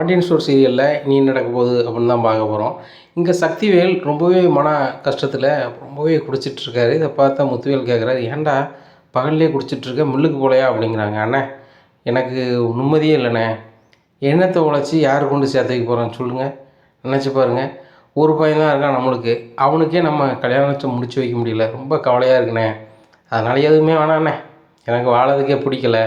Pandian store சீரியலில் நீ நடக்க போகுது அப்படின்னு தான் பார்க்க போகிறோம் இங்கே சக்திவேல் ரொம்பவே மன கஷ்டத்தில் ரொம்பவே குடிச்சிட்ருக்காரு இதை பார்த்தா முத்துவேல் கேட்குறாரு ஏன்டா பகல்லே குடிச்சிட்ருக்க மில்லுக்கு போலையா? அப்படிங்கிறாங்க. அண்ணே எனக்கு நிம்மதியே இல்லைண்ணே. எண்ணத்தை உழைச்சி யார் கொண்டு சேர்த்து வைக்க போகிறோன்னு சொல்லுங்கள் நினச்சி பாருங்கள் ஒரு பையன் தான் இருக்கான் நம்மளுக்கு. அவனுக்கே நம்ம கல்யாணத்தை முடிச்சு வைக்க முடியல. ரொம்ப கவலையாக இருக்குண்ணே. அதனால் எதுவுமே வேணாண்ணே எனக்கு வாழறதுக்கே பிடிக்கல.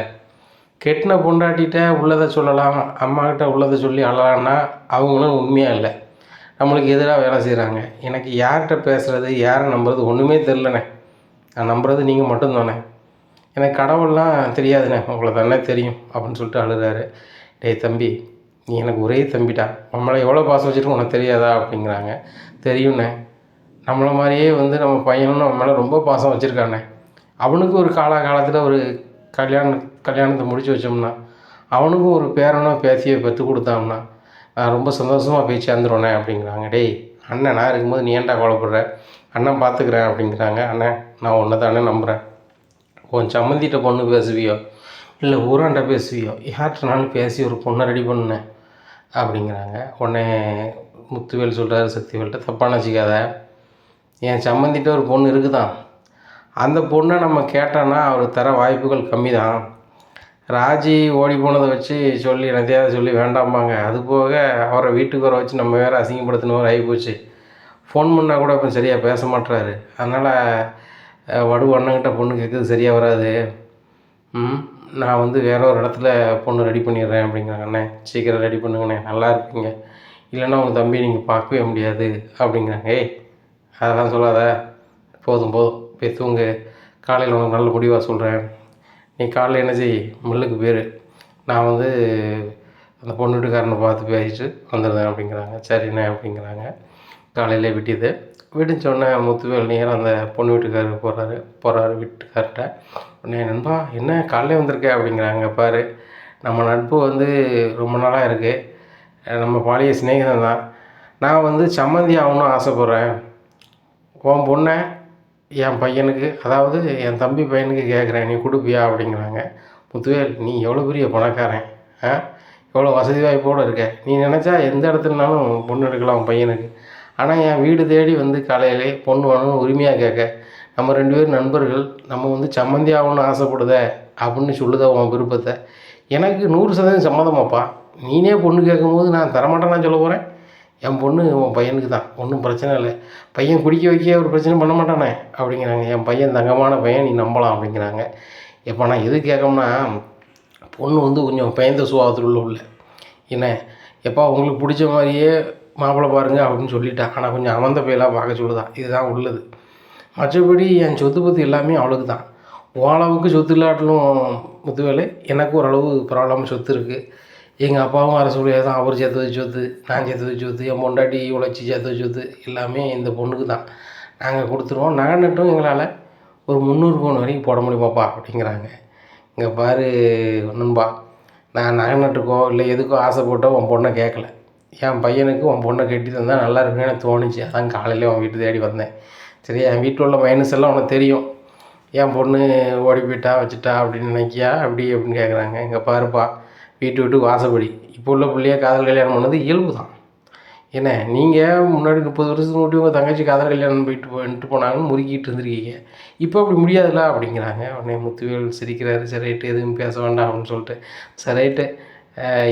கெட்டின பொண்டாட்டிகிட்ட உள்ளதை சொல்லலாம் அம்மாக்கிட்ட உள்ளதை சொல்லி அழலான்னா அவங்களும் உண்மையாக இல்லை. நம்மளுக்கு எதிராக வேலை செய்கிறாங்க எனக்கு யார்கிட்ட பேசுகிறது யாரை நம்புறது ஒன்றுமே தெரிலண்ணே நான் நம்புறது நீங்கள் மட்டும்தானே. எனக்கு கடவுள்லாம் தெரியாதுண்ணே. உங்களை தானே தெரியும் அப்படின்னு சொல்லிட்டு அழுகிறாரு டேய் தம்பி நீ எனக்கு ஒரே தம்பிட்டா நம்மளை எவ்வளோ பாசம் வச்சுருக்கோம் உனக்கு தெரியாதா? அப்படிங்கிறாங்க. தெரியுண்ணே நம்மளை மாதிரியே வந்து நம்ம பையனும் நம்ம மேலே ரொம்ப பாசம் வச்சுருக்காண்ணே அவனுக்கு ஒரு காலா காலத்தில் ஒரு கல்யாணம் கல்யாணத்தை முடிச்சு வச்சோம்னா அவனுக்கும் ஒரு பேரனோ பேத்தியோ பெற்று கொடுத்தாம்னா நான் ரொம்ப சந்தோஷமாக போய் சேர்ந்துருவேனே அப்படிங்கிறாங்க. டேய் அண்ணன் நான் இருக்கும்போது நீ ஏன்டா கவலைப்படுற? அண்ணன் பார்த்துக்கிறேன் அப்படிங்கிறாங்க. அண்ணன் நான் ஒன்றை தானே நம்புகிறேன் உன் சம்மந்திட்ட பொண்ணு பேசுவியோ? இல்லை ஊராண்ட பேசுவியோ? யார்கிட்டனாலும் பேசி ஒரு பொண்ணை ரெடி பண்ணேன் அப்படிங்கிறாங்க. உடனே முத்துவேல் சொல்கிறாரு சக்திவேல்கிட்ட தப்பான வச்சுக்காத. என் சம்மந்திட்ட ஒரு பொண்ணு இருக்குதான். அந்த பொண்ணை நம்ம கேட்டோன்னா அவர் தர வாய்ப்புகள் கம்மி தான் ராஜி ஓடி போனதை வச்சு சொல்லி என்னத்தையாவது சொல்லி வேண்டாம்பாங்க. அது போக அவரை வீட்டுக்கு வர வச்சு நம்ம வேறு அசிங்கப்படுத்தின ஆகி ஆகிப்போச்சு. ஃபோன் பண்ணால் கூட இப்போ சரியாக பேச மாட்டுறாரு அதனால் வடு அண்ணங்கிட்ட பொண்ணு கேட்குறது சரியாக வராது. ம் நான் வந்து வேற ஒரு இடத்துல பொண்ணு ரெடி பண்ணிடுறேன் அப்படிங்கிறாங்க அண்ணே சீக்கிரம் ரெடி பண்ணுங்கண்ணே. நல்லா இருப்பீங்க இல்லைன்னா உங்கள் தம்பி நீங்கள் பார்க்கவே முடியாது அப்படிங்கிறாங்க. ஏய் அதெல்லாம் சொல்லாத. போதும் போதும். போய் தூங்கு காலையில் உனக்கு நல்ல முடிவாக சொல்கிறேன் நீ காலைல என்ன செய் மில்லுக்கு போயிரு நான் வந்து அந்த பொண்ணு வீட்டுக்காரனை பார்த்து பேசிட்டு வந்துடுறேன் அப்படிங்கிறாங்க. சரிண்ணே அப்படிங்கிறாங்க. காலையிலே விட்டியது விடிஞ்ச முத்துவேல் நேரம் அந்த பொண்ணு வீட்டுக்காரருக்கு போகிறாரு போகிறாரு வீட்டுக்கார்ட்ட. உடனே நண்பா என்ன காலையிலே வந்திருக்க? அப்படிங்கிறாங்க. பாரு நம்ம நட்பு வந்து ரொம்ப நாளாக இருக்குது நம்ம பாலிய சிநேகிதம் தான் நான் வந்து சம்மந்தி ஆகணும்னு ஆசைப்பட்றேன். உன் பொண்ணை என் பையனுக்கு அதாவது என் தம்பி பையனுக்கு கேட்குறேன் நீ கொடுப்பியா அப்படிங்கிறாங்க. முத்துவேல் நீ எவ்வளோ பெரிய பணக்காரன் ஆ? எவ்வளோ வசதி வாய்ப்போடு இருக்க. நீ நினச்சா எந்த இடத்துலனாலும் பொண்ணு எடுக்கலாம் உன் பையனுக்கு. ஆனால் என் வீடு தேடி வந்து காலையிலே பொண்ணு வேணும்னு உரிமையாக கேட்க நம்ம ரெண்டு பேரும் நண்பர்கள் நம்ம வந்து சம்மந்தி ஆகணும்னு ஆசைப்படுத அப்படின்னு சொல்லுத உன் விருப்பத்தை. எனக்கு நூறு சதவீதம் சம்மதமாப்பா. நீனே பொண்ணு கேட்கும்போது நான் தரமாட்டேன்னு சொல்ல போகிறேன் என் பொண்ணு உன் பையனுக்கு தான். ஒன்றும் பிரச்சனை இல்லை. பையன் குடிக்க வைக்க ஒரு பிரச்சனை பண்ண மாட்டானே அப்படிங்கிறாங்க. என் பையன் தங்கமான பையன் நீ நம்பலாம் அப்படிங்கிறாங்க. இப்போ நான் எது கேட்கணும்னா பொண்ணு வந்து கொஞ்சம் பயந்த சுபாவத்தில் உள்ள உள்ள. என்ன? எப்பா உங்களுக்கு பிடிச்ச மாதிரியே மாப்பிள்ளை பாருங்க அப்படின்னு சொல்லிட்டேன் ஆனால் கொஞ்சம் அமர்ந்த பையலாக பார்க்க சொல்லுதான் இதுதான் உள்ளது. மற்றபடி என் சொத்து பற்றி எல்லாமே அவளுக்கு தான். ஓரளவுக்கு சொத்து இல்லாட்டிலும் முத்துவேலு எனக்கு ஓரளவு பரவாயில்லாமல் சொத்து இருக்குது எங்கள் அப்பாவும் அரசுடைய தான் அவர் சேர்த்து வச்ச சொத்து நான் சேர்த்து வச்ச சொத்து என் பொண்டாட்டி உழைச்சி சேர்த்து வச்ச சொத்து எல்லாமே இந்த பொண்ணுக்கு தான். நாங்கள் கொடுத்துருவோம். நகை நட்டும் எங்களால் ஒரு முந்நூறு பவுன் வரைக்கும் போட முடியுமாப்பா அப்படிங்கிறாங்க. இங்கே பாரு நண்பா நான் நகை நட்டுக்கோ இல்லை எதுக்கோ ஆசைப்பட்டோ உன் பொண்ணை கேட்கல. என் பையனுக்கு உன் பொண்ணை கட்டி தந்தால் நல்லா இருக்குன்னு எனக்கு தோணுச்சு. அதான் காலையிலே உன் வீட்டு தேடி வந்தேன். சரி என் வீட்டில் உள்ள மைனஸ் எல்லாம் உனக்கு தெரியும். என் பொண்ணு ஓடி போயிட்டா வச்சுட்டா அப்படின்னு நினைக்கியா? அப்படி அப்படின்னு கேட்குறாங்க இங்கே பாருப்பா வீட்டு விட்டு வாசப்படி. இப்போ உள்ள பிள்ளைய காதல் கல்யாணம் பண்ணது இயல்பு தான். என்ன நீங்கள் முன்னாடி முப்பது வருஷத்துக்கு முன்னாடி உங்கள் தங்கச்சி காதல் கல்யாணம் போயிட்டு போயிட்டு போனாங்கன்னு முறுக்கிட்டு இருந்திருக்கீங்க. இப்போ அப்படி முடியாதுல்ல அப்படிங்கிறாங்க. உடனே முத்துவேல் சிரிக்கிறாரு சரி ரைட்டு எதுவும் பேச வேண்டாம் அப்படின்னு சொல்லிட்டு. சரி ரைட்டு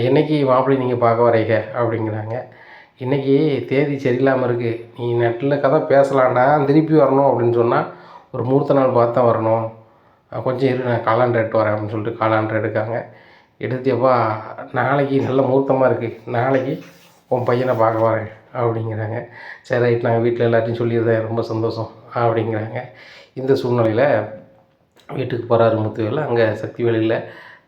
என்னைக்கு மாப்பிள்ளை நீங்கள் பார்க்க வரீங்க அப்படிங்கிறாங்க. இன்றைக்கி தேதி சரியில்லாமல் இருக்குது நீ நெட்டில் கதை பேசலாம்டா திருப்பி வரணும் அப்படின்னு சொன்னால் ஒரு முகூர்த்த நாள் பார்த்து தான் வரணும். கொஞ்சம் இரு நான் காலாண்டர் எடுத்து வரேன் அப்படின்னு சொல்லிட்டு காலாண்டர் எடுக்காங்க. எடுத்தியப்பா நாளைக்கு நல்ல முகூர்த்தமாக இருக்குது நாளைக்கு உன் பையனை பார்க்க வரேன் அப்படிங்கிறாங்க. சரி ரைட் நாங்கள் வீட்டில் எல்லாத்தையும் சொல்லியிருந்தேன் ரொம்ப சந்தோஷம் அப்படிங்கிறாங்க. இந்த சூழ்நிலையில் வீட்டுக்கு போகிறாரு முத்துவேல் அங்கே சக்தி வேலையில்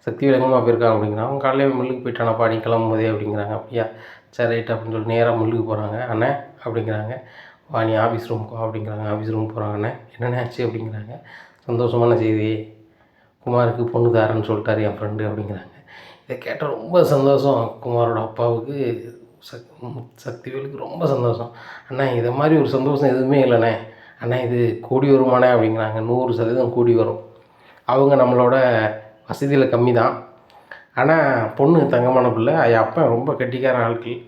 சக்தி எங்கம்மா போயிருக்காங்க அப்படிங்கிறாங்க அவங்க காலையில் மில்லுக்கு போயிட்டானா. பாடி கிளம்பும்போதே அப்படிங்கிறாங்க. அப்படியா? சரி ரைட் அப்படின்னு சொல்லி நேராக மில்லுக்கு போகிறாங்க அண்ணே அப்படிங்கிறாங்க. வா நீ ஆஃபீஸ் ரூமுக்கு அப்படிங்கிறாங்க. ஆஃபீஸ் ரூம் போகிறாங்க அண்ணே என்னண்ணே ஆச்சு அப்படிங்கிறாங்க. சந்தோஷமான செய்தி. குமாருக்கு பொண்ணு தாரன்னு சொல்லிட்டாரு என் ஃப்ரெண்டு அப்படிங்கிறாங்க. இதை கேட்டால் ரொம்ப சந்தோஷம் குமாரோட அப்பாவுக்கு. சக் சக்திவேலுக்கு ரொம்ப சந்தோஷம். அண்ணா இதை மாதிரி ஒரு சந்தோஷம் எதுவுமே இல்லைண்ணே. அண்ணா இது கூடி வருமானே அப்படிங்கிறாங்க. நூறு சதவீதம் கூடி வரும். அவங்க நம்மளோட வசதியில் கம்மி தான் ஆனால் பொண்ணு தங்கமான பிள்ளை என் அப்பா ரொம்ப கட்டிக்கார ஆட்கள்.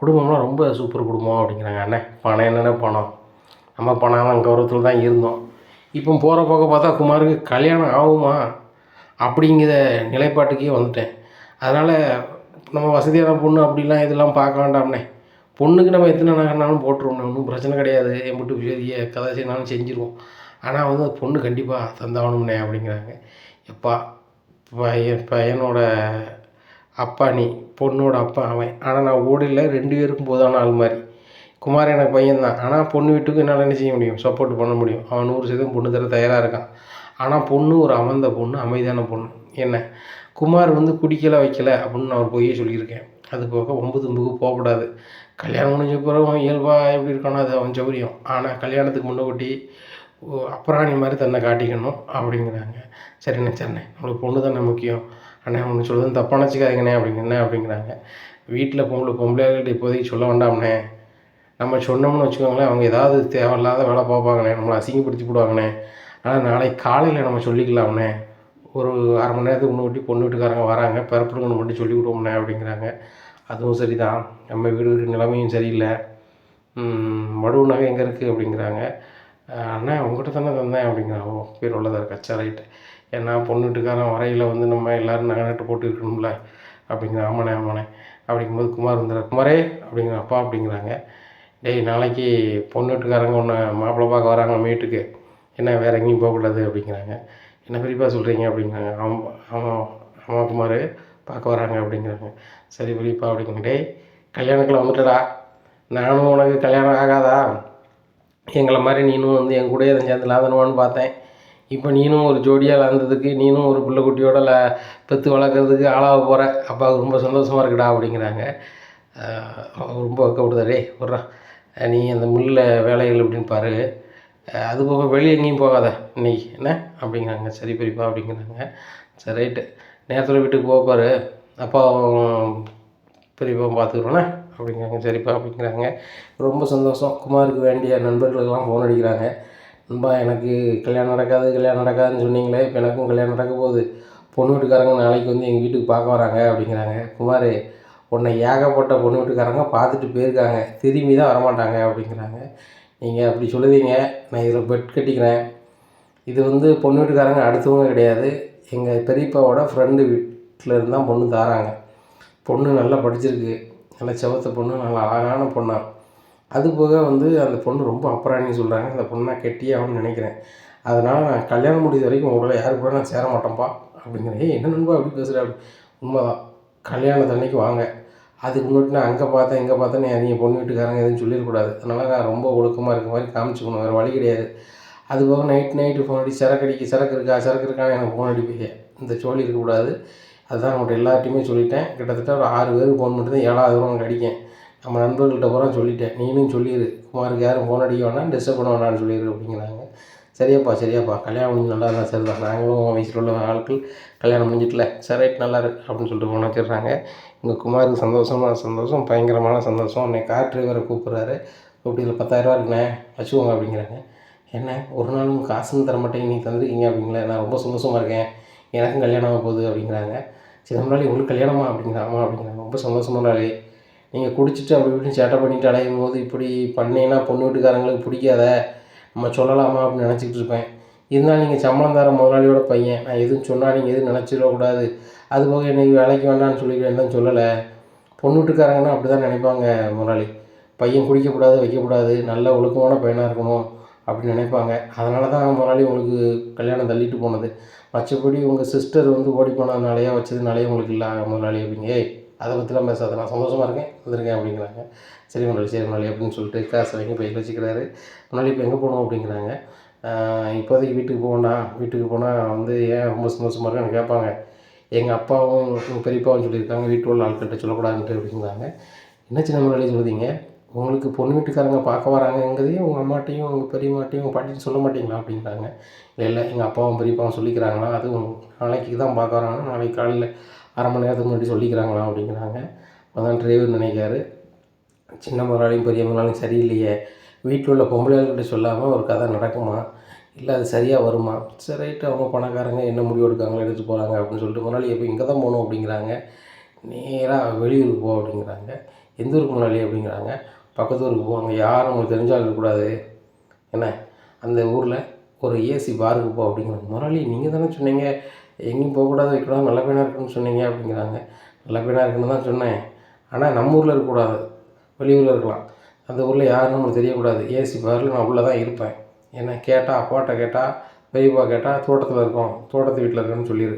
குடும்பம்லாம் ரொம்ப சூப்பர் குடும்பம் அப்படிங்கிறாங்க. அண்ணே பணம் என்னென்ன பணம்? நம்ம பணம் கௌரவத்தில் தான் இருந்தோம். இப்போ போகிற போக பார்த்தா குமாருக்கு கல்யாணம் ஆகுமா? அப்படிங்கிற நிலைப்பாட்டுக்கே வந்துட்டேன். அதனால் நம்ம வசதியான பொண்ணு அப்படிலாம் இதெல்லாம் பார்க்க வேண்டாம்ண்ணே பொண்ணுக்கு நம்ம எத்தனை நகைனாலும் போட்டுருவோம் ஒன்றும் பிரச்சனை கிடையாது. எம்பிட்டு பெரிய கதை செய்யணாலும் செஞ்சுருவோம். ஆனால் வந்து பொண்ணு கண்டிப்பாக தந்தாகணும்ண்ணே அப்படிங்கிறாங்க. எப்பா பையன் பையனோட அப்பா நீ பொண்ணோட அப்பா அவன். ஆனால் நான் ஓடில் ரெண்டு பேருக்கும் போதான ஆள் மாதிரி. குமார் எனக்கு பையன்தான் ஆனால் பொண்ணு வீட்டுக்கு என்னால் என்ன செய்ய முடியும்? சப்போர்ட் பண்ண முடியும். அவன் நூறு சதவீதம் பொண்ணு தர தயாராக இருக்கான். ஆனால் பொண்ணு ஒரு அமர்ந்த பொண்ணு அமைதியான பொண்ணு. என்ன? குமார் வந்து குடிக்கல வைக்கல அப்படின்னு நான் ஒரு பொய்யே சொல்லியிருக்கேன். அது போக ஒம்பது தும்புக்கு போகக்கூடாது. கல்யாணம் முடிஞ்ச பிறகு அவன் இயல்பாக எப்படி இருக்கானோ அது அவன் சௌரியம் ஆனால் கல்யாணத்துக்கு முன்னோட்டி அப்புறாணி மாதிரி தன்னை காட்டிக்கணும் அப்படிங்கிறாங்க. சரிண்ணே சரிண்ணே நம்மளுக்கு பொண்ணு தானே முக்கியம். அண்ணே ஒன்று சொல்லுறது தப்பாக நினச்சிக்காதீங்கண்ணே அப்படிங்கண்ணே அப்படிங்கிறாங்க. வீட்டில் பொம்பளை பொம்பளைகள்கிட்ட இப்போதைக்கு சொல்ல வேண்டாம்ண்ணே. நம்ம சொன்னோம்னு வச்சுக்கோங்களேன் அவங்க ஏதாவது தேவையில்லாத வேலை பார்ப்பாங்கண்ணே. நம்மளை அசிங்கப்படுத்தி போடுவாங்கண்ணே. ஆனால் நாளைக்கு காலையில் நம்ம சொல்லிக்கலாம்ண்ணே. ஒரு அரை மணி நேரத்துக்கு முன்னாடி பொண்ணு வீட்டுக்காரங்க வராங்க. பிறப்புடுங்கன்னு மட்டும் சொல்லி விடுவோம்ண்ணே அப்படிங்கிறாங்க. அதுவும் சரி தான் நம்ம வீடு நிலைமையும் சரியில்லை. மடுவு நகை எங்கே இருக்குது அப்படிங்கிறாங்க. அண்ணா உங்கள்கிட்ட தானே தந்தேன் அப்படிங்கிறாங்க. ஓ பேர் உள்ளதாக கச்சா ரைட்டு. ஏன்னா பொண்ணு வீட்டுக்காரன் வரையில் வந்து நம்ம எல்லோரும் நகை நட்டு போட்டு இருக்கணும்ல. அப்படிங்கிற ஆமாண்ணே ஆமாண்ணே. அப்படிங்கும்போது குமார் வந்துடுற குமாரே அப்படிங்கிற அப்பா அப்படிங்கிறாங்க. டேய் நாளைக்கு பொண்ணு வீட்டுக்காரங்க ஒன்று மாப்பிள்ளை பார்க்க வராங்க நம்ம வீட்டுக்கு. என்ன வேறு எங்கேயும் போகக்கூடாது அப்படிங்கிறாங்க. என்ன பெரியப்பா சொல்கிறீங்க அப்படிங்கிறாங்க ஆமாம் ஆமாம் ஆமாம் குமார் பார்க்க வராங்க அப்படிங்கிறாங்க. சரி பெரியப்பா அப்படிங்கிட்டே கல்யாணத்தில் வந்துட்டடா. நானும் உனக்கு கல்யாணம் ஆகாதா? எங்களை மாதிரி நீனும் வந்து என் கூட கூடயே சேர்ந்து லாதனவான்னு பார்த்தேன். இப்போ நீனும் ஒரு ஜோடியாக லாந்ததுக்கு நீனும் ஒரு பிள்ளை குட்டியோட ல பெற்று வளர்க்குறதுக்கு ஆளாக போகிற அப்பாவுக்கு ரொம்ப சந்தோஷமாக இருக்குடா அப்படிங்கிறாங்க. ரொம்ப வைக்கப்படுதா விட்றான் விட்றா. நீ அந்த முள்ளில் வேலைகள் அப்படின்னு பாரு. அது போக வெளியே எங்கேயும் போகாத இன்னைக்கு. என்ன? அப்படிங்கிறாங்க. சரி பெரியப்பா அப்படிங்கிறாங்க. சரி ரைட்டு. நேரத்தில் வீட்டுக்கு போக பாரு. அப்பா பெரியப்பா பார்த்துக்குறோண்ணே அப்படிங்கிறாங்க. சரிப்பா அப்படிங்கிறாங்க. ரொம்ப சந்தோஷம். குமாருக்கு வேண்டிய நண்பர்களுக்கெல்லாம் ஃபோன் அடிக்கிறாங்க. நண்பா எனக்கு கல்யாணம் நடக்காது கல்யாணம் நடக்காதுன்னு சொன்னீங்களே. இப்போ எனக்கும் கல்யாணம் நடக்க போகுது. பொண்ணு வீட்டுக்காரங்க நாளைக்கு வந்து எங்கள் வீட்டுக்கு பார்க்க வராங்க அப்படிங்கிறாங்க. குமார் உன்னை ஏகப்பட்ட பொண்ணு வீட்டுக்காரங்க பார்த்துட்டு போயிருக்காங்க. திரும்பி தான் வரமாட்டாங்க அப்படிங்கிறாங்க. நீங்கள் அப்படி சொல்லுவீங்க. நான் இதில் பெட் கட்டிக்கிறேன். இது வந்து பொண்ணு வீட்டுக்காரங்க அடுத்தவங்க கிடையாது. எங்கள் பெரியப்பாவோட ஃப்ரெண்டு வீட்டில் இருந்தால் தான் பொண்ணு தாராங்க. பொண்ணு நல்லா படிச்சிருக்கு. நல்லா செவத்த பொண்ணு நல்லா அழகான பொண்ணா. அது போக வந்து அந்த பொண்ணு ரொம்ப அப்புறாணின்னு சொல்கிறாங்க அந்த பொண்ணை கெட்டி ஆகணும்னு நினைக்கிறேன். அதனால் நான் கல்யாணம் முடிஞ்ச வரைக்கும் உங்களை யாரு கூட நான் சேர மாட்டேன்ப்பா. அப்படிங்கிறேன் ஏய் என்ன நண்பா அப்படி பேசுகிற அப்படி. உண்மைதான். கல்யாணத்தன்னைக்கு வாங்க. அதுக்கு முன்னாடி நான் அங்கே பார்த்தேன் இங்கே பார்த்தேன் நீங்கள் பொண்ணு வீட்டுக்காரங்க எதுவும் சொல்லிடக்கூடாது. அதனால் நான் ரொம்ப ஒழுக்கமாக இருக்க மாதிரி காமிச்சிக்கணும் வேறு வழி கிடையாது. அது போக நைட் நைட்டு ஃபோன் அடி சரக்கு அடிக்க சரக்கு இருக்கா சரக்கு இருக்கான்னு எனக்கு ஃபோன் அடிப்பீங்க இந்த சோழி இருக்கக்கூடாது. அதுதான் அவங்கள்ட்ட எல்லார்ட்டையுமே சொல்லிட்டேன். கிட்டத்தட்ட ஒரு ஆறு பேருக்கு ஃபோன் பண்ணிட்டு தான் ஏழாவது ரூபா அடிக்கேன். நம்ம நண்பர்கள்ட்ட பூரா சொல்லிட்டேன். நீனும் சொல்லிடு குமாருக்கு யாரும் ஃபோன் அடிக்க வேணாம் டிஸ்டர்ப் பண்ண வேணான்னு சொல்லிடு அப்படிங்கிறாங்க. சரியாப்பா சரியாப்பா. கல்யாணம் முடிஞ்சு நல்லா இருந்தால் சரிதான். நாங்களும் வயசில் உள்ள ஆட்கள் கல்யாணம் முடிஞ்சிட்டல. சரி ரைட் நல்லா இருக்கு அப்படின்னு சொல்லிட்டு ஃபோன் வச்சிடுறாங்க இங்கே குமாருக்கு சந்தோஷமான சந்தோஷம் பயங்கரமான சந்தோஷம். அன்னைக்கு கார் டிரைவரை கூப்பிட்றாரு. இப்படி இதில் பத்தாயிரரூவா இருக்குண்ணே வச்சுக்கோங்க அப்படிங்கிறாங்க. என்ன? ஒரு நாளும் காசுன்னு தர மாட்டேங்க நீங்கள் தந்துருக்கீங்க அப்படிங்களே. நான் ரொம்ப சந்தோஷமாக இருக்கேன். எனக்கும் கல்யாணம் ஆக போகுது அப்படிங்கிறாங்க. சரி நம்மளால உங்களுக்கு கல்யாணமா? அப்படிங்கிறாமா அப்படிங்கிறாங்க. ரொம்ப சந்தோஷமான நாளே. நீங்கள் குடிச்சிட்டு அப்படி இப்படின்னு சேட்டை பண்ணிட்டு அலையும் போது இப்படி பண்ணீங்கன்னா பொண்ணு வீட்டுக்காரங்களுக்கு பிடிக்காத. நம்ம சொல்லலாமா அப்படின்னு நினச்சிக்கிட்டு இருப்பேன். இருந்தாலும் நீங்கள் சம்பளம் தர முதலாளியோட பையன் நான் எதுவும் சொன்னால் நீங்கள் எதுவும் நினச்சிடக்கூடாது. அது போக என்னை வேலைக்கு வேண்டாம்னு சொல்லிக்கிறேன் தான் சொல்லலை. பொண்ணு வீட்டுக்காரங்கன்னா அப்படி தான் நினைப்பாங்க முதலாளி. பையன் குடிக்கக்கூடாது வைக்கக்கூடாது நல்ல ஒழுக்கமான பையனாக இருக்கணும் அப்படின்னு நினைப்பாங்க. அதனால தான் முதலாளி உங்களுக்கு கல்யாணம் தள்ளிட்டு போனது. மற்றபடி உங்கள் சிஸ்டர் வந்து ஓடி போனதுனாலையா வச்சதுனாலே உங்களுக்கு இல்லை முதலாளி அப்படிங்க அதை பற்றிலாம் பேசாத நான் சந்தோஷமாக இருக்கேன் வந்திருக்கேன் அப்படிங்கிறாங்க. சரி முதலாளி சரி முதலாளி அப்படின்னு சொல்லிட்டு காசு வாங்கி போய் வச்சுக்கிறாரு. முன்னாடி இப்போ எங்கே போகணும் அப்படிங்கிறாங்க. இப்போதைக்கு வீட்டுக்கு போகணா வீட்டுக்கு போனால் வந்து ஏன் ரொம்ப சந்தோஷமாக இருக்குன்னு கேட்பாங்க. எங்கள் அப்பாவும் எங்கள் பெரியப்பாவும் சொல்லியிருக்காங்க வீட்டு உள்ள ஆட்கள்கிட்ட சொல்லக்கூடாதுன்ட்டு அப்படிங்கிறாங்க. என்ன சின்ன முதலாளி சொல்லுதீங்க உங்களுக்கு பொண்ணு வீட்டுக்காரங்க பார்க்க வராங்கங்கிறதையும் உங்கள் அம்மாட்டையும் உங்கள் பெரியம்மாட்டையும் உங்கள் பாட்டியும் சொல்ல மாட்டீங்களா அப்படிங்கிறாங்க. இல்லை இல்லை எங்கள் அப்பாவும் பெரியப்பாவும் சொல்லிக்கிறாங்களா அதுவும் நாளைக்கு தான் பார்க்க வராங்கன்னா நாளைக்கு காலையில் அரை மணி நேரத்துக்கு முன்னாடி சொல்லிக்கிறாங்களா அப்படிங்கிறாங்க. அதான் டிரைவர் நினைக்காரு சின்ன முதலாளியும் பெரிய முதலாளியும் சரியில்லையே. வீட்டில் உள்ள பொம்பளையாளர்கிட்ட சொல்லாமல் ஒரு கதை நடக்குமா? இல்லை அது சரியாக வருமா? சரி ரைட்டு அவங்க பணக்காரங்க என்ன முடிவு எடுக்காங்களோ எடுத்து போகிறாங்க அப்படின்னு சொல்லிட்டு முதலாளி எப்போ இங்கே தான் போகணும் அப்படிங்கிறாங்க. நேராக வெளியூருக்கு போ அப்படிங்கிறாங்க. எந்த ஊருக்கு முதலாளி? அப்படிங்கிறாங்க. பக்கத்து ஊருக்கு போவாங்க யாரும் உங்களுக்கு தெரிஞ்சால் இருக்கக்கூடாது. என்ன? அந்த ஊரில் ஒரு ஏசி பாருக்கு போ அப்படிங்கிறாங்க முதலாளி நீங்கள் தானே சொன்னீங்க? எங்கேயும் போகக்கூடாது வைக்கக்கூடாது நல்ல பையனாக இருக்குன்னு சொன்னீங்க அப்படிங்கிறாங்க. நல்ல பையனாக இருக்குன்னு தான் சொன்னேன். ஆனால் நம்ம ஊரில் இருக்கக்கூடாது. வெளியூரில் இருக்கலாம். அந்த ஊரில் யாரும் நம்மளுக்கு தெரியக்கூடாது. ஏசி பாரில் நான் உள்ளே தான் இருப்பேன். ஏன்னா கேட்டால் அப்பாட்ட கேட்டால் பெரியப்பா கேட்டால் தோட்டத்தில் இருக்கோம். தோட்டத்து வீட்டில் இருக்கேன்னு சொல்லிடு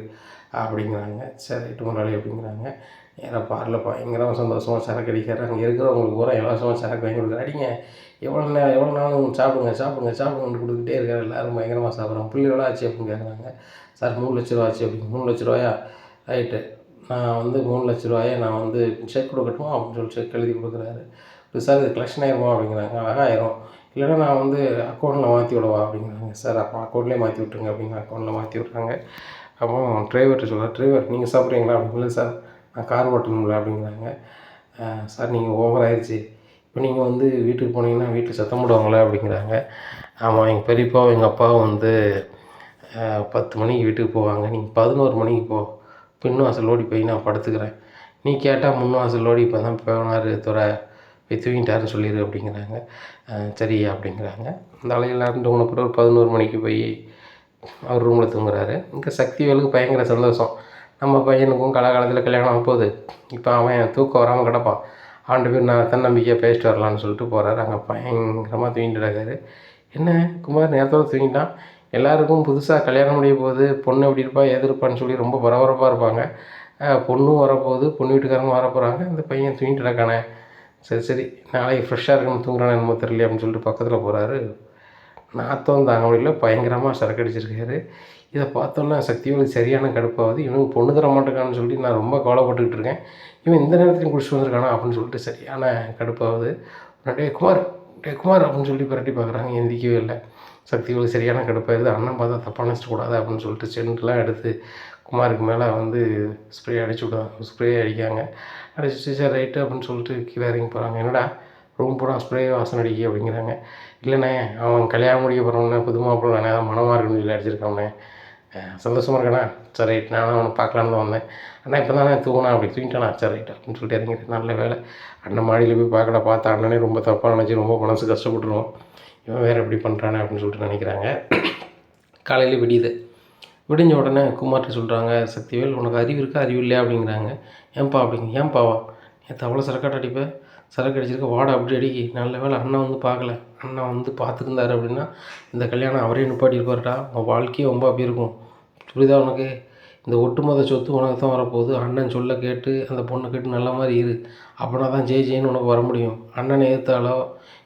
அப்படிங்கிறாங்க. சரி முதலாளி அப்படிங்கிறாங்க. ஏன்னா பாரில் பயங்கரமாக சந்தோஷமாக சரக்கு அடிக்கிறாரு? அங்கே இருக்கிறவங்களுக்கு பூரா இலவசமாக சரக்கு வாங்கி கொடுக்குறாடிங்க எவ்வளோ நேரம் எவ்வளோ நாளும் சாப்பிடுங்க சாப்பிடுங்க சாப்பிடுங்கன்னு கொடுத்துட்டே இருக்காரு. எல்லோரும் பயங்கரமாக சாப்பிட்றாங்க. பிள்ளை எவ்வளோ ஆச்சு அப்படின்னு கேட்குறாங்க சார் மூணு லட்ச ரூபா ஆச்சு அப்படின்னு மூணு லட்ச ரூபாயா? ரைட்டு நான் வந்து மூணு லட்ச ரூபாயை நான் வந்து செக் கொடுக்கட்டுமா? அப்படின்னு சொல்லி செக் எழுதி கொடுக்குறாரு. இப்போ சார் இது கலெக்ஷன் ஆயிருமா? அப்படிங்கிறாங்க. அழகாக ஆயிரும். இல்லைன்னா நான் வந்து அக்கௌண்ட்டில் மாற்றி விடவா? அப்படிங்கிறாங்க. சார் அப்போ அக்கௌண்ட்லேயே மாற்றி விட்ருங்க அப்படிங்கிற அக்கௌண்ட்டில் மாற்றி விட்றாங்க அப்போ டிரைவர்கிட்ட சொல்கிறார் டிரைவர் நீங்கள் சாப்பிட்றீங்களா? அப்படின்னு இல்லை சார் நான் கார் ஓட்டணும்ல அப்படிங்கிறாங்க. சார் நீங்கள் ஓவர் ஆயிடுச்சு இப்போ நீங்கள் வந்து வீட்டுக்கு போனீங்கன்னா வீட்டில் சத்தம் போடுவாங்களே அப்படிங்கிறாங்க. ஆமாம் எங்கள் பெரியப்பாவும் எங்கள் அப்பாவும் வந்து பத்து மணிக்கு வீட்டுக்கு போவாங்க. நீங்கள் பதினோரு மணிக்கு போ. பின் வாசல் ஓடி போய் நான் படுத்துக்கிறேன். நீ கேட்டால் முன் வாசல் ஓடி இப்போ தான் போனார் துறை போய் தூங்கிட்டாருன்னு சொல்லிடு அப்படிங்கிறாங்க. சரியா சரி அப்படிங்கிறாங்க. அந்த அலையில் இருந்து உன பிறகு பதினோரு மணிக்கு போய் அவர் ரூமில் தூங்குறாரு. இங்கே சக்திவேலுக்கு பயங்கர சந்தோஷம். நம்ம பையனுக்கும் கலாகாலத்தில் கல்யாணம் ஆக போகுது. இப்போ அவன் தூக்கம் வராமல் கிடப்பான். அவன்கிட்ட போய் நான் தன்னம்பிக்கையாக பேசிட்டு வரலான்னு சொல்லிட்டு போகிறாரு அங்கே பயங்கரமாக தூங்கிட்டு இருக்காரு. என்ன? குமார் நேரத்தோடு தூங்கிட்டான். எல்லாருக்கும் புதுசாக கல்யாணம் முடிய போகுது. பொண்ணு எப்படி இருப்பா ஏது இருப்பான்னு சொல்லி ரொம்ப பரபரப்பாக இருப்பாங்க. பொண்ணும் வரப்போகுது. பொண்ணு வீட்டுக்காரங்க வரப்போகிறாங்க அந்த இந்த பையன் தூங்கிட்டு இருக்கானே. சரி சரி. நாளைக்கு ஃப்ரெஷ்ஷாக இருக்கணும் தூங்குறானே என்னமோ தெரியல அப்படின்னு சொல்லிட்டு பக்கத்தில் போகிறாரு நாத்தம் தாங்க முடியல. பயங்கரமாக சரக்கு அடிச்சிருக்காரு. இதை பார்த்தோன்னா சக்திவேல் சரியான கடுப்பாகுது. இவனுக்கு பொண்ணு தர மாட்டேங்கான்னு சொல்லி நான் ரொம்ப கவலைப்பட்டுக்கிட்டு இருக்கேன். இவன் இந்த நேரத்துலையும் குடிச்சிட்டு வந்திருக்கானா அப்படின்னு சொல்லிட்டு சரியான கடுப்பாகுது. டே குமார் டே குமார் அப்படின்னு சொல்லி பிரட்டி பார்க்குறாங்க. எந்திக்கவே இல்லை. சக்திவேல் சரியான கடுப்பாயிருது. அண்ணன் பார்த்தா தப்பாக நினச்சிடக்கூடாது அப்படின்னு சொல்லிட்டு சென்ட்லாம் எடுத்து குமாருக்கு மேலே வந்து ஸ்ப்ரே அடிச்சு விடுவாங்க ஸ்ப்ரே அடிக்காங்க. அடிச்சு சார் ரைட்டு அப்படின்னு சொல்லிட்டு கீழே இறங்கி போகிறாங்க என்னடா ரூம் பூரா ஸ்ப்ரே வாசனை அடிக்கி அப்படிங்கிறாங்க. இல்லைண்ணே அவன் கல்யாணம் முடிக்க போகிறவனே புது மாப்பிள்ளை மனமாக இருக்குன்னு சொல்லி அடிச்சிருக்கானே சந்தோஷமாக இருக்கேண்ணா சரி ரைட் நானும் அவனை பார்க்கலான்னு தான் வந்தேன். அண்ணா இப்போ தான் தூங்கினா? அப்படி தூங்கிட்டானா? சரி ரைட் அப்படின்னு சொல்லிட்டு இறங்கிட்டு நல்ல வேலை. அண்ணன் மாடியில் போய் பார்க்கல பார்த்தா அண்ணனே ரொம்ப தப்பாக நினச்சி ரொம்ப மனசு கஷ்டப்பட்டுருவோம் இவன் வேறு எப்படி பண்ணுறானே அப்படின்னு சொல்லிட்டு நினைக்கிறாங்க. காலையில் விடியுது. விடிஞ்ச உடனே குமார்கிட்ட சொல்கிறாங்க சக்திவேல் உனக்கு அறிவு இருக்கா? அறிவு இல்லையா? அப்படிங்கிறாங்க. ஏன்பா? அப்படிங்க ஏன்பாவா நேற்று அவ்வளோ சரக்காட்டு அடிப்பேன் சரக்கு அடிச்சிருக்க வாடா அப்படி அடிக்கி. நல்ல வேலை அண்ணன் வந்து பார்க்கல. அண்ணன் வந்து பார்த்துருந்தாரு அப்படின்னா இந்த கல்யாணம் அவரே நிப்பாட்டி இருப்பார்டா உன் வாழ்க்கையே ரொம்ப அப்படி இருக்கும். புரியுதா உனக்கு? இந்த ஒட்டுமொத்த சொத்து உனக்கு தான் வரப்போகுது. அண்ணன் சொல்ல கேட்டு அந்த பொண்ணை கேட்டு நல்ல மாதிரி இரு. அப்படின்னா தான் ஜெய் ஜெயின்னு உனக்கு வர முடியும். அண்ணனை ஏற்றாலோ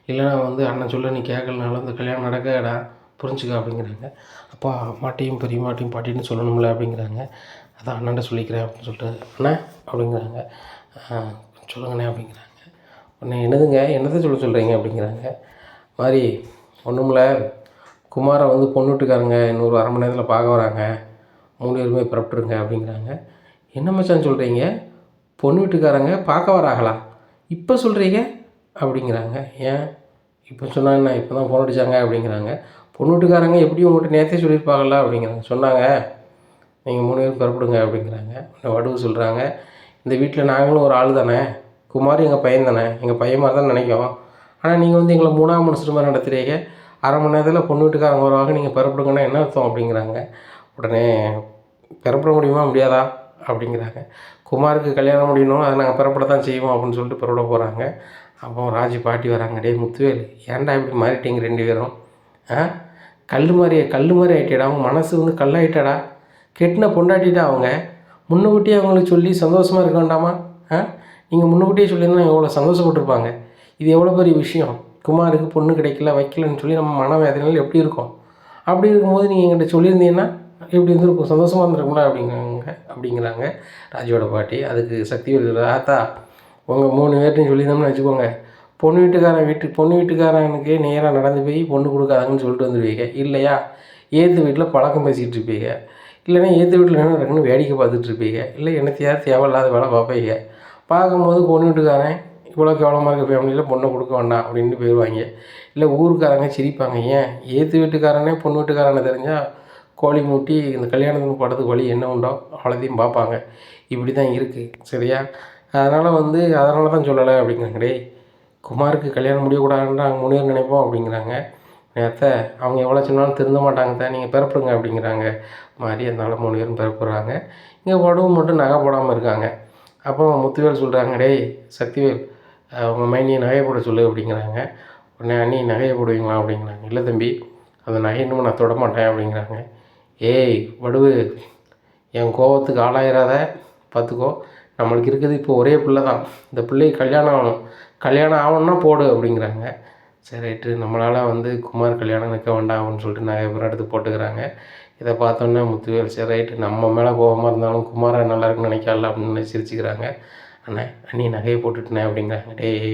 இல்லைனா வந்து அண்ணன் சொல்ல நீ கேட்கலனாலும் இந்த கல்யாணம் நடக்காடா புரிஞ்சுக்க அப்படிங்கிறாங்க. அப்பா அம்மாட்டையும் பெரியம்மாட்டையும் பாட்டின்னு சொல்லணும்ல அப்படிங்கிறாங்க. அதான் அண்ணன்ட்ட சொல்லிக்கிறேன் அப்படின்னு சொல்லிட்டு அண்ணா அப்படிங்கிறாங்க. சொல்லுங்கண்ணே அப்படிங்கிறாங்க. உன்னை என்னதுங்க? என்னத்தை சொல்ல சொல்கிறீங்க அப்படிங்கிறாங்க. மாதிரி ஒன்றுமில்ல குமாரை வந்து பொண்ணு வீட்டுக்காரங்க இன்னொரு அரை மணி நேரத்தில் பார்க்க வராங்க. மூணு பேருமே புறப்பட்டுருங்க அப்படிங்கிறாங்க. என்ன மச்சான் சொல்கிறீங்க பொண்ணு வீட்டுக்காரங்க பார்க்க வராங்களா? இப்போ சொல்கிறீங்க அப்படிங்கிறாங்க. ஏன்? இப்போ சொன்னாங்க நான் இப்போ தான் ஃபோன் அடித்தாங்க அப்படிங்கிறாங்க. பொண்ணு வீட்டுக்காரங்க எப்படி உங்கள்கிட்ட நேற்றே சொல்லியிருப்பாங்களா அப்படிங்கிறாங்க. சொன்னாங்க. நீங்கள் மூணு பேரும் புறப்படுங்க அப்படிங்கிறாங்க. வடுவு சொல்கிறாங்க இந்த வீட்டில் நாங்களும் ஒரு ஆள் தானே? குமார் எங்கள் பையன் தானே? எங்கள் பையன் மாதிரி தான் நினைக்கும். ஆனால் நீங்கள் வந்து எங்களை மூணாம் மனுஷன் மாதிரி நடத்துறீங்க. அரை மணி நேரத்தில் பொண்ணு வீட்டுக்காரங்க வருவாங்க. நீங்கள் புறப்படுங்கன்னா என்ன அர்த்தம் அப்படிங்கிறாங்க. உடனே புறப்பட முடியுமா முடியாதா? அப்படிங்கிறாங்க. குமாருக்கு கல்யாணம் முடியணும் அதை நாங்கள் புறப்பட தான் செய்வோம் அப்படின்னு சொல்லிட்டு புறப்பட போகிறாங்க அப்போ ராஜி பாட்டி வராங்க. டேய் முத்துவேல் ஏன்டா இப்படி மாறிட்டீங்க ரெண்டு பேரும்? ஆ? கல் மாதிரி கல் மாதிரி ஆகிட்டேடா அவங்க மனசு வந்து கல்லாயிட்டடா. கெட்டின பொண்டாட்டிட்டா அவங்க. முன்னுக்கூட்டியே அவங்களுக்கு சொல்லி சந்தோஷமாக இருக்க வேண்டாமா? ஆ? நீங்கள் முன்னுக்கூட்டியே சொல்லியிருந்தா எவ்வளோ சந்தோஷப்பட்டிருப்பாங்க. இது எவ்வளோ பெரிய விஷயம்? குமாருக்கு பொண்ணு கிடைக்கல வைக்கலன்னு சொல்லி நம்ம மன வேதனையில் எப்படி இருக்கும்? அப்படி இருக்கும்போது நீங்கள் என்கிட்ட சொல்லியிருந்தீங்கன்னா எப்படி இருந்திருக்கும்? சந்தோஷமாக இருந்திருக்கும்ல அப்படிங்கிறாங்க அப்படிங்கிறாங்க ராஜுவோட பாட்டி. அதுக்கு சக்தி ஆத்தா உங்கள் மூணு பேர்ட்டையும் சொல்லியிருந்தோம்னு வச்சுக்கோங்க. பொண்ணு வீட்டுக்காரன் வீட்டு பொண்ணு வீட்டுக்காரனுக்கே நேராக நடந்து போய் பொண்ணு கொடுக்காதங்கன்னு சொல்லிட்டு வந்துடுவீங்க இல்லையா? ஏற்று வீட்டில் பழக்கம் பேசிகிட்டு இருப்பீங்க. இல்லைன்னா ஏற்று வீட்டில் என்ன இருக்குன்னு வேடிக்கை பார்த்துட்டு இருப்பீங்க. இல்லை என்னத்தையாவது தேவையில்லாத வேலை பார்ப்பீங்க. பார்க்கும்போது பொண்ணு வீட்டுக்காரன் இவ்வளோ கேவலமாக இருக்க ஃபேமிலியில் பொண்ணை கொடுக்க வேண்டாம் அப்படின்னு போயிடுவாங்க இல்லை ஊருக்காரங்க சிரிப்பாங்க. ஏன்? ஏற்று வீட்டுக்காரனே பொண்ணு வீட்டுக்காரனை தெரிஞ்சால் கோழி மூட்டி இந்த கல்யாணத்துக்கு படத்துக்கு வழி என்ன உண்டோ அவ்வளோதையும் பார்ப்பாங்க. இப்படி தான் இருக்குது சரியா? அதனால் வந்து அதனால தான் சொல்லலை அப்படிங்கிறாங்க. குமாருக்கு கல்யாணம் முடியக்கூடாதுன்னு நாங்கள் முனிவர் நினைப்போம் அப்படிங்கிறாங்க. நேரத்தை அவங்க எவ்வளோ சொன்னாலும் திருந்த மாட்டாங்க தான் நீங்கள் பிறப்புடுங்க அப்படிங்கிறாங்க. மாதிரி அதனால் மூணு பேரும் பிறப்புறாங்க இங்கே உடம்பு மட்டும் நகை போடாமல் இருக்காங்க. அப்போ முத்துவேல் சொல்கிறாங்க டேய் சக்திவேல் உங்கள் மைனியை நகையை போட சொல்லு அப்படிங்கிறாங்க. உடனே அண்ணி நகையை போடுவீங்களா? அப்படிங்கிறாங்க. இல்லை தம்பி அந்த நகை இன்னும் நான் தொட மாட்டேன் அப்படிங்கிறாங்க. ஏய் வடுவு என் கோவத்துக்கு ஆளாயிராத பார்த்துக்கோ. நம்மளுக்கு இருக்குது இப்போ ஒரே பிள்ளை தான் இந்த பிள்ளைக்கு கல்யாணம் ஆகணும். கல்யாணம் ஆகணும்னா போடு அப்படிங்கிறாங்க. சரி ரைட்டு. நம்மளால் வந்து குமார் கல்யாணம் நிற்க வேண்டாம் அப்படின்னு சொல்லிட்டு நிறைய பேர் எடுத்து போட்டுக்கிறாங்க. இதை பார்த்தோன்னே முத்துவேல் சரி ரைட்டு. நம்ம மேலே கோபமாக இருந்தாலும் குமாரை நல்லா இருக்குன்னு நினைக்கல அப்படின்னு சிரிச்சுக்கிறாங்க. அண்ணே அண்ணி நகையை போட்டுட்டேனே அப்படிங்கிறாங்க. டேய்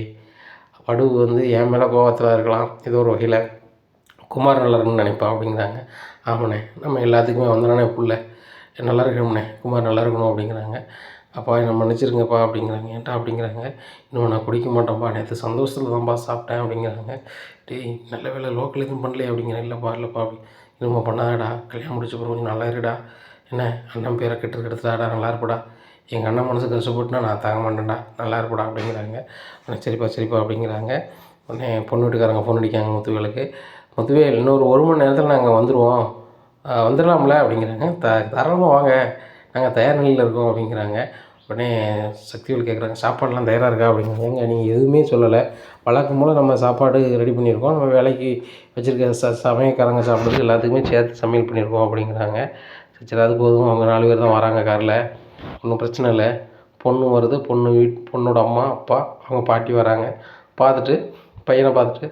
வடுவு வந்து என் மேலே கோவத்தில் இருக்கலாம். ஏதோ ஒரு வகையில் குமார் நல்லா இருக்குன்னு நினைப்பான் அப்படிங்கிறாங்க. ஆமாண்ணே நம்ம எல்லாத்துக்குமே வந்தோடனே பிள்ளை. நல்லா இருக்கணும்ண்ணே குமார் நல்லா இருக்கணும் அப்படிங்கிறாங்க. அப்பா என்னை மன்னிச்சிருங்கப்பா அப்படிங்கிறாங்க. ஏன்டா அப்படிங்கிறாங்க? இன்னும் நான் குடிக்க மாட்டேன்ப்பா நேற்று சந்தோஷத்தில் தான்ப்பா சாப்பிட்டேன் அப்படிங்கிறாங்க. டேய் நல்ல வேலை லோக்கல் எதுவும் பண்ணலையே அப்படிங்கிறேன் இல்லைப்பா இல்லைப்பா அப்படி. இன்னும் பண்ணாதடா கல்யாணம் முடிச்ச பிறகு கொஞ்சம் நல்லா இருடா என்ன அண்ணன் பேரை கெட்டு கெடுத்துடாடா நல்லா இருப்படா எங்கள் அண்ணன் மனசு கஷ்டப்பட்டுனா நான் தாங்க மாட்டேன்டா நல்லா இருப்படா அப்படிங்கிறாங்க. உடனே சரிப்பா சரிப்பா அப்படிங்கிறாங்க. உடனே பொண்ணு வீட்டுக்காரங்க ஃபோன் அடிக்காங்க முத்துவேலுக்கு. முத்துவேல் இன்னொரு ஒரு மணி நேரத்தில் நாங்கள் வந்துடுவோம் வந்துடலாம்ல அப்படிங்கிறாங்க. த தாராளமாக வாங்க. நாங்கள் தயார் நிலையில் இருக்கோம் அப்படிங்கிறாங்க. உடனே சக்திகள் கேட்குறாங்க சாப்பாடுலாம் தயாராக இருக்கா? அப்படிங்கிறாங்க. நீங்கள் எதுவுமே சொல்லலை. வழக்கம் போல் நம்ம சாப்பாடு ரெடி பண்ணியிருக்கோம். நம்ம வேலைக்கு வச்சுருக்க ச சமயக்காரங்க சாப்பிட்றது எல்லாத்துக்குமே சேர்த்து சமையல் பண்ணியிருக்கோம் அப்படிங்கிறாங்க. சரி அது போதும். அவங்க நாலு பேர் தான் வராங்க காரில். ஒன்றும் பிரச்சனை இல்லை. பொண்ணு வருது. பொண்ணு வீட் பொண்ணோட அம்மா அப்பா அவங்க பாட்டி வராங்க. பார்த்துட்டு பையனை பார்த்துட்டு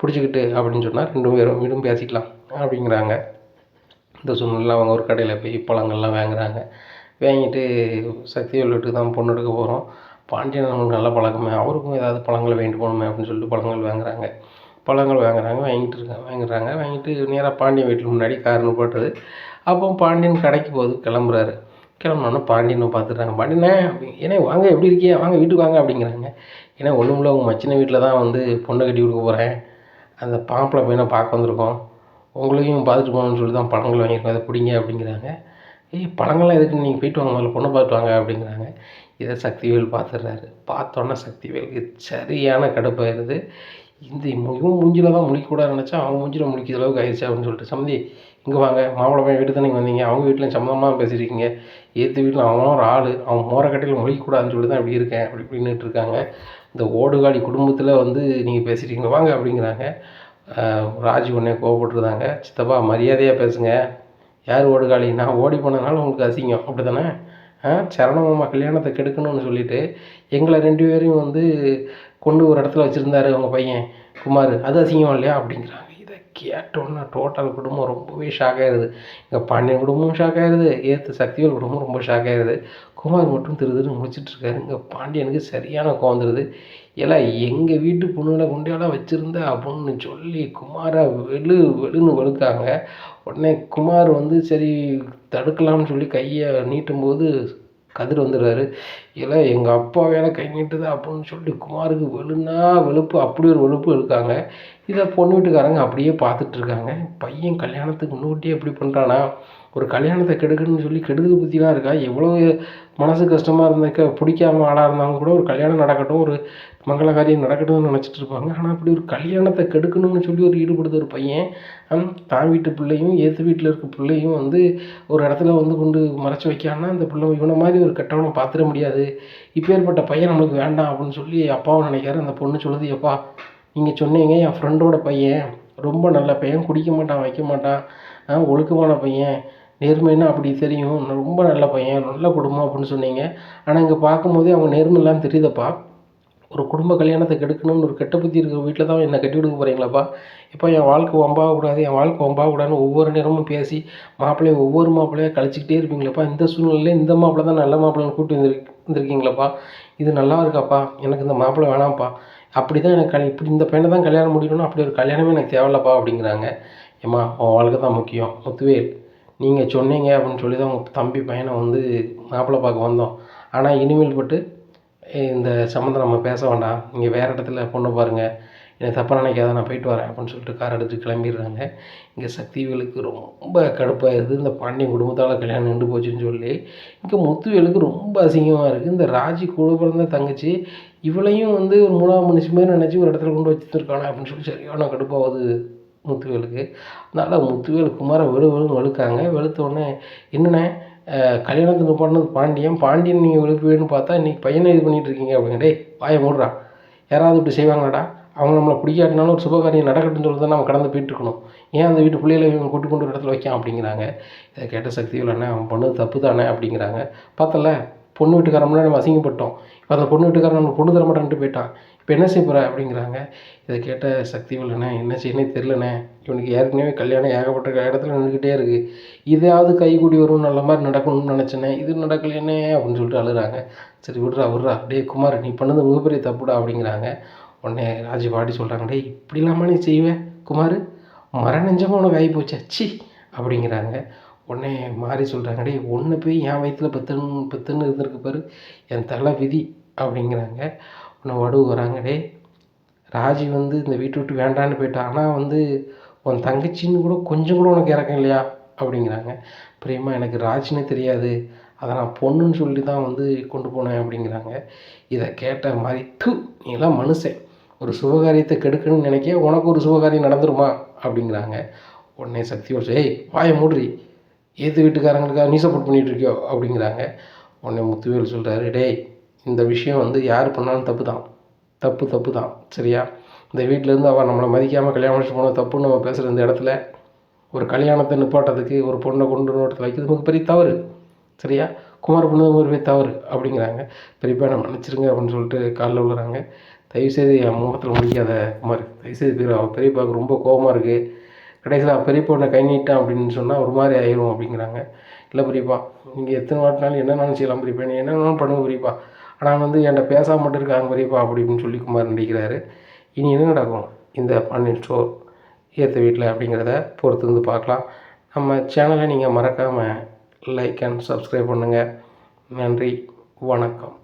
பிடிச்சிக்கிட்டு அப்படின்னு சொன்னால் ரெண்டு பேரும் வீடும் பேசிக்கலாம் அப்படிங்கிறாங்க. இந்த சூழ்நிலையில் அவங்க ஒரு கடையில் போய் பழங்கள்லாம் வாங்குறாங்க. வாங்கிட்டு சக்திவேல் வீட்டுக்கு தான் பொண்ணு எடுக்க போகிறோம் பாண்டியன் நல்ல பழக்கமே. அவருக்கும் ஏதாவது பழங்கள் வாங்கிட்டு போகணுமே அப்படின்னு சொல்லிட்டு பழங்கள் வாங்குறாங்க. பழங்கள் வாங்குறாங்க வாங்கிட்டு இருக்காங்க வாங்குறாங்க. வாங்கிட்டு நேராக பாண்டியன் வீட்டுக்கு முன்னாடி கார்னு போட்டது. அப்போ பாண்டியன் கடைக்கு போகுது கிளம்புறாரு. கிளம்புனோன்னே பாண்டியனை பார்த்துட்றாங்க பாண்டியனே அப்படி ஏன்னா வாங்க எப்படி இருக்கியா வாங்க வீட்டுக்கு வாங்க அப்படிங்கிறாங்க. ஏன்னா ஒன்றுமில்ல உங்கள் மச்சின வீட்டில் தான் வந்து பொண்ணை கட்டி கொடுக்க போகிறேன் அந்த மாப்பிள்ளை பையனை பார்க்க வந்திருக்கோம். உங்களையும் பார்த்துட்டு போகணும்னு சொல்லி தான் பழங்கள் வாங்கியிருக்கோம். அதை பிடிங்க அப்படிங்கிறாங்க. ஏய் பழங்கள்லாம் எதுக்கு நீங்கள் போயிட்டு வாங்க முதல்ல பொண்ணை பார்த்துட்டு வாங்க அப்படிங்கிறாங்க. இதை சக்திவேல் பார்த்துடுறாரு. பார்த்தோன்னே சக்திவேலுக்கு சரியான கடுப்பாயிருது இந்த இவன் மூஞ்சில தான் முழிக்கக்கூடாது நினச்சா அவன் மூஞ்சில முழிக்கிற அளவுக்கு ஆயிடுச்சு அப்படின்னு சொல்லிட்டு. சம்மந்தி இங்கே வாங்க. மாப்பிள்ளை பையன் வீட்டு தானே வந்தீங்க? அவங்க வீட்டில் சம்மந்தமாக பேசியிருக்கீங்க ஏற்று வீட்டில் அவனும் ஒரு ஆள். அவன் மோரக்கட்டையில் முழிக்கக்கூடாதுன்னு சொல்லி தான் இப்படி இருக்கேன் அப்படி இப்படின்னுட்டு இருக்காங்க. இந்த ஓடுகாலி குடும்பத்தில் வந்து நீங்கள் பேசிட்டீங்க வாங்க அப்படிங்கிறாங்க. ஆஹ் ராஜி உடனே கோவப்பட்டுருந்தாங்க. சித்தப்பா மரியாதையாக பேசுங்க. யார் ஓடுகாளி? நான் ஓடி போனதுனால உங்களுக்கு அசிங்கம். அப்படி தானே சரணமாமா கல்யாணத்தை கெடுக்கணும்னு சொல்லிட்டு எங்களை ரெண்டு பேரையும் வந்து கொண்டு ஒரு இடத்துல வச்சுருந்தாரு அவங்க பையன் குமார். அது அசிங்கம் இல்லையா? அப்படிங்கிறாங்க. இதை கேட்டோன்னே டோட்டல் குடும்பம் ரொம்பவே ஷாக் ஆயிடுது எங்கள் பாண்டியன் குடும்பமும் ஷாக் ஆயிடுது ஏற்று சக்திவேல் குடும்பம் ரொம்ப ஷாக் ஆயிடுது குமார் மட்டும் திரு திருன்னு இருக்காரு இங்கே பாண்டியனுக்கு சரியான கோவம் எல்லாம் ஏலா எங்கள் வீட்டு பொண்ணுகளை குண்டையெல்லாம் வச்சுருந்தா அப்படின்னு சொல்லி குமாரை வெளு வெளுன்னு வெளுக்காங்க உடனே குமார் வந்து சரி தடுக்கலாம்னு சொல்லி கையை நீட்டும்போது கதிர் வந்துடுறாரு. இல்லை எங்கள் அப்பா வேலை கை நீட்டுது அப்படின்னு சொல்லி குமாருக்கு வெளுனா வெளுப்பு அப்படி ஒரு வெளுப்பு இருக்காங்க. இதை பொண்ணு வீட்டுக்காரங்க அப்படியே பார்த்துட்ருக்காங்க பையன் கல்யாணத்துக்கு முன்னுக்கூட்டியே இப்படி பண்ணுறானா ஒரு கல்யாணத்தை கெடுக்கணும்னு சொல்லி கெடுதல் புத்திலாம் இருக்கா? எவ்வளோ மனசு கஷ்டமாக இருந்தாக்க பிடிக்காம ஆளாக இருந்தாலும் கூட ஒரு கல்யாணம் நடக்கட்டும் ஒரு மங்கள காரியம் நடக்கட்டும்னு நினச்சிட்டு இருப்பாங்க. ஆனால் அப்படி ஒரு கல்யாணத்தை கெடுக்கணும்னு சொல்லி ஒரு ஈடுபடுத்த ஒரு பையன் தான் வீட்டு பிள்ளையும் ஏற்று வீட்டில் இருக்க பிள்ளையும் வந்து ஒரு இடத்துல வந்து கொண்டு மறைச்சி வைக்கான்னா அந்த பிள்ளை இவனை மாதிரி ஒரு கெட்டவனை பார்த்துட முடியாது. இப்பேற்பட்ட பையன் நம்மளுக்கு வேண்டாம் அப்படின்னு சொல்லி அப்பாவும் நினைக்கிறாரு. அந்த பொண்ணு சொல்லுது எப்பா நீங்கள் சொன்னீங்க என் ஃப்ரெண்டோட பையன் ரொம்ப நல்ல பையன் குடிக்க மாட்டான் வைக்க மாட்டான் ஆ, ஒழுக்கமான பையன் நேர்மைன்னா அப்படி தெரியும்? ரொம்ப நல்ல பையன் நல்ல குடும்பம் அப்படின்னு சொன்னீங்க. ஆனால் இங்கே பார்க்கும்போதே அவங்க நேர்மைலாம் தெரியுதப்பா. ஒரு குடும்ப கல்யாணத்தை கெடுக்கணும்னு ஒரு கெட்ட புத்தி இருக்கிற வீட்டில் தான் என்னை கட்டி கொடுக்க போகிறீங்களாப்பா இப்போ என் வாழ்க்கை ஒம்பாக கூடாது என் வாழ்க்கை ஒம்பாக கூடாதுன்னு ஒவ்வொரு நேரமும் பேசி மாப்பிள்ளையை ஒவ்வொரு மாப்பிள்ளையாக கழிச்சிக்கிட்டே இருப்பீங்களப்பா. இந்த சூழ்நிலையில் இந்த மாப்பிள்ளை தான் நல்ல மாப்பிள்ளைன்னு கூட்டி வந்துருக்கு வந்திருக்கீங்களாப்பா? இது நல்லா இருக்காப்பா எனக்கு இந்த மாப்பிள்ளை வேணாம்ப்பா. அப்படி தான் எனக்கு கல் இப்படி இந்த பையனை தான் கல்யாணம் முடிக்கணும் அப்படி ஒரு கல்யாணமே எனக்கு தேவையில்லப்பா அப்படிங்கிறாங்க. ஏம்மா உன் வாழ்க்கை தான் முக்கியம். முத்துவேல் நீங்கள் சொன்னீங்க அப்படின்னு சொல்லி தான் உங்கள் தம்பி பையனை வந்து மாப்பிள்ளை பார்க்க வந்தோம். ஆனால் இனிமேல் பட்டு இந்த சம்மந்தம் நம்ம பேச வேண்டாம். நீங்கள் வேறு இடத்துல பொண்ணு பாருங்கள் என்னை தப்பாக நினைக்காத நான் போயிட்டு வரேன் அப்படின்னு சொல்லிட்டு கார் எடுத்து கிளம்பிடுறாங்க. இங்கே சக்திவேலுக்கு ரொம்ப கடுப்பாயிருது. இந்த பாண்டியன் குடும்பத்தால் கல்யாணம் நின்று போச்சுன்னு சொல்லி இங்கே முத்துவேலுக்கு ரொம்ப அசிங்கமாக இருக்குது இந்த ராஜி கூட பிறந்த தங்கச்சி இவளையும் வந்து ஒரு மூணாவது மனுஷன் மாதிரி நினச்சி ஒரு இடத்துல கொண்டு வச்சுருக்கானே அப்படின்னு சொல்லி சரியான கடுப்பாகுது முத்துவேலுக்கு. அதனால் முத்துவேலு குமாரை வெளு வெளுன்னு வெளுக்காங்க. வெளுத்த உடனே என்னண்ணே கல்யாணத்துக்கு பண்ணது பாண்டியன். பாண்டியன் நீங்கள் வெளுப்புவேன்னு பார்த்தா இன்றைக்கி பையனை இது பண்ணிகிட்டு இருக்கீங்க. அப்படிங்க வாயை மூடுறான் யாராவது இப்படி செய்வாங்களாடா? அவங்க நம்மளை பிடிக்காட்டினாலும் ஒரு சுபகாரியம் நடக்கட்டும்னு சொல்லி தான் நம்ம கடந்து போயிட்டு இருக்கணும் ஏன் அந்த வீட்டு பிள்ளைகளை இவங்க கூட்டு கொண்டு ஒரு இடத்துல வைக்கான் அப்படிங்கிறாங்க? இதை கேட்ட சக்திகள் அண்ணே அவன் பண்ணது தப்பு தானே அப்படிங்கிறாங்க. பார்த்தல பொண்ணு வீட்டுக்காரன் முன்னாடி நம்ம அசிங்கப்பட்டோம். இப்போ அந்த பொண்ணு வீட்டுக்காரன் நம்ம பொண்ணு தர மாட்டேன்ட்டு போயிட்டான். இப்போ என்ன செய்ய போகிற அப்படிங்கிறாங்க. இதை கேட்ட சக்திகள் அண்ணே என்ன செய்யணும் தெரிலண்ணே இவனுக்கு ஏற்கனவே கல்யாணம் ஏகப்பட்ட இடத்துல நின்றுக்கிட்டே இருக்குது இதையாவது கைகூடி வரும் நல்ல மாதிரி நடக்கணும்னு நினச்சேனே. இது நடக்கலையானே அப்படின்னு சொல்லிட்டு அழுகிறாங்க. சரி விடுறா விடுறா. டேய் குமார் நீ பண்ணது மிகப்பெரிய தப்புடா அப்படிங்கிறாங்க. உடனே ராஜி பாடி சொல்கிறாங்க டேய் இப்படிலாமா நீ செய்வேன் குமார்? மர நெஞ்சமாக உனக்கு ஆகி போச்சு? சி அப்படிங்கிறாங்க. உடனே மாறி சொல்கிறாங்க டேய் ஒன்று போய் என் வயிற்றில் பெத்துன்னு பெத்துன்னு இருந்திருக்கு பாரு என் தலை விதி அப்படிங்கிறாங்க. உன்னை வடு வராங்க டே ராஜி வந்து இந்த வீட்டை விட்டு வேண்டான்னு போயிட்டா ஆனால் வந்து உன் தங்கச்சின்னு கூட கொஞ்சம் கூட உனக்கு இறக்கம் இல்லையா? அப்படிங்கிறாங்க. பிரியமா எனக்கு ராஜின்னு தெரியாது அதை நான் பொண்ணுன்னு சொல்லி தான் வந்து கொண்டு போனேன் அப்படிங்கிறாங்க. இதை கேட்ட மாதிரி து நீங்களாம் மனுஷன் ஒரு சுபகாரியத்தை கெடுக்கணும்னு நினைக்க உனக்கு ஒரு சுபகாரியம் நடந்துருமா? அப்படிங்கிறாங்க. உடனே சக்தியோடு ஏய் வாயை மூடுறி. ஏற்று வீட்டுக்காரங்களுக்காக நீ சப்போர்ட் பண்ணிட்டு இருக்கியோ? அப்படிங்கிறாங்க. உடனே முத்துவேல் சொல்கிறாரு டேய் இந்த விஷயம் வந்து யார் பண்ணாலும் தப்பு தான் தப்பு தப்பு தான் சரியா? இந்த வீட்டிலேருந்து அவள் நம்மளை மதிக்காமல் கல்யாணம் முடிச்சு போனது தப்புன்னு நம்ம பேசுகிற இந்த இடத்துல ஒரு கல்யாணத்தை நிப்பாட்டத்துக்கு ஒரு பொண்ணை கொண்டு வந்து இடத்துல வைக்கிறது மிக பெரிய தவறு. சரியா? குமார் பண்ணது ஒரு பெரிய தவறு. அப்படிங்கிறாங்க. பெரியப்பா நான் மன்னிச்சிருங்க அப்படின்னு சொல்லிட்டு காலில் விழுறாங்க. தயவுசெய்து என் முகத்தில் முடிக்காத குமார் தயவுசெய்து பெரிய அவன் பெரியப்பாவுக்கு ரொம்ப கோபமாக இருக்குது கடைசியில் பெரியப்பா உன்னை கை நீட்டான் அப்படின்னு சொன்னால் ஒரு மாதிரி ஆயிரும் அப்படிங்கிறாங்க. இல்லை பெரியப்பா நீங்கள் எத்தனை வாட்டினாலும் என்னென்னாலும் செய்யலாம் பெரியப்பா. நீ என்னென்னாலும் பண்ணுங்க பெரியப்பா. ஆனால் வந்து என்கிட்ட பேசாமல் மட்டும் இருக்காங்க பெரியப்பா அப்படின்னு சொல்லி குமார் நடிக்கிறாரு. இனி என்ன நடக்கும்? இந்த பாண்டியன் ஸ்டோர் ஏற்ற வீட்டில் அப்படிங்கிறத பொறுத்து வந்து பார்க்கலாம். நம்ம சேனலை நீங்கள் மறக்காமல் லைக் அண்ட் சப்ஸ்கிரைப் பண்ணுங்கள் நன்றி வணக்கம்.